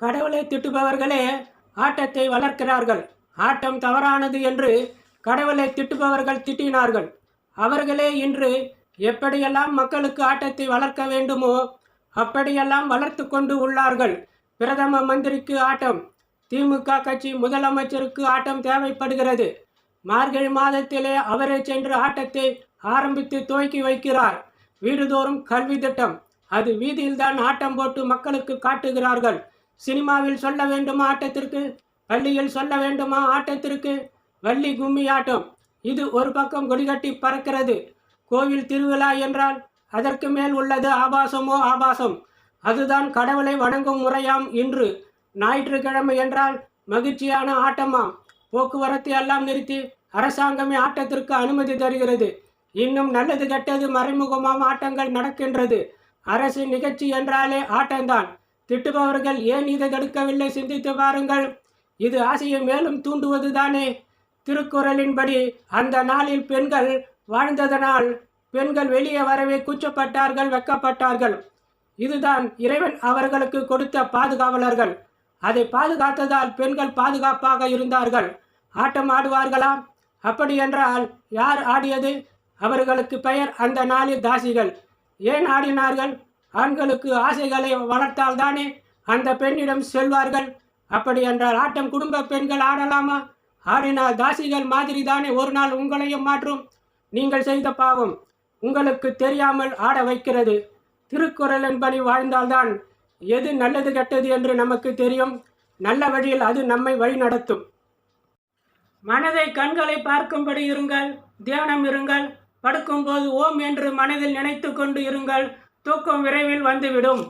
கடவுளை திட்டுபவர்களே ஆட்டத்தை வளர்க்கிறார்கள். ஆட்டம் தவறானது என்று கடவுளை திட்டுபவர்கள் திட்டினார்கள். அவர்களே இன்று எப்படியெல்லாம் மக்களுக்கு ஆட்டத்தை வளர்க்க வேண்டுமோ அப்படியெல்லாம் வளர்த்து கொண்டு உள்ளார்கள். பிரதம மந்திரிக்கு ஆட்டம் திமுக கட்சி முதலமைச்சருக்கு ஆட்டம் தேவைப்படுகிறது. மார்கழி மாதத்திலே அவரே சென்று ஆட்டத்தை ஆரம்பித்து துவக்கி வைக்கிறார். வீடுதோறும் கல்வி திட்டம் அது வீதியில்தான் ஆட்டம் போட்டு மக்களுக்கு காட்டுகிறார்கள். சினிமாவில் சொல்ல வேண்டுமா ஆட்டத்திற்கு பள்ளியில் சொல்ல வேண்டுமா ஆட்டத்திற்கு? வள்ளி கும்மி ஆட்டம். இது ஒரு பக்கம் கொடிகட்டி பறக்கிறது. கோவில் திருவிழா என்றால் அதற்கு மேல் உள்ளது ஆபாசமோ ஆபாசம். அதுதான் கடவுளை வணங்கும் முறையாம் இன்று. ஞாயிற்றுக்கிழமை என்றால் மகிழ்ச்சியான ஆட்டமாம். போக்குவரத்தை எல்லாம் நிறுத்தி அரசாங்கமே ஆட்டத்திற்கு அனுமதி தருகிறது. இன்னும் நல்லது கெட்டது மறைமுகமாம் ஆட்டங்கள் நடக்கின்றது. அரசு நிகழ்ச்சி என்றாலே ஆட்டம்தான். திட்டுபவர்கள் ஏன் இதை தடுக்கவில்லை? சிந்தித்து பாருங்கள். இது ஆசையை மேலும் தூண்டுவது தானே திருக்குறளின்படி அந்த நாளில் பெண்கள் வாழ்ந்ததனால் பெண்கள் வெளியே வரவே கூச்சப்பட்டார்கள் வெக்கப்பட்டார்கள். இதுதான் இறைவன் அவர்களுக்கு கொடுத்த பாதுகாவலர்கள். அதை பாதுகாத்ததால் பெண்கள் பாதுகாப்பாக இருந்தார்கள். ஆட்டம் ஆடுவார்களா? அப்படி என்றால் யார் ஆடியது? அவர்களுக்கு பெயர் அந்த நாளில் தாசிகள். ஏன் ஆடினார்கள்? ஆண்களுக்கு ஆசைகளை வளர்த்தால்தானே அந்த பெண்ணிடம் செல்வார்கள்? அப்படி என்றால் ஆட்டம் குடும்ப பெண்கள் ஆடலாமா? ஆடினால் தாசிகள் மாதிரி தானே ஒரு நாள் உங்களையும் மாற்றும். நீங்கள் செய்த பாவம் உங்களுக்கு தெரியாமல் ஆட வைக்கிறது. திருக்குறளின்படி வாழ்ந்தால்தான் எது நல்லது கெட்டது என்று நமக்கு தெரியும். நல்ல வழியில் அது நம்மை வழி நடத்தும். மனதை கண்களை பார்க்கும்படி இருங்கள் தியானம் இருங்கள் படுக்கும்போது ஓம் என்று மனதில் நினைத்து கொண்டு இருங்கள். தூக்கம் விரைவில் வந்துவிடும்.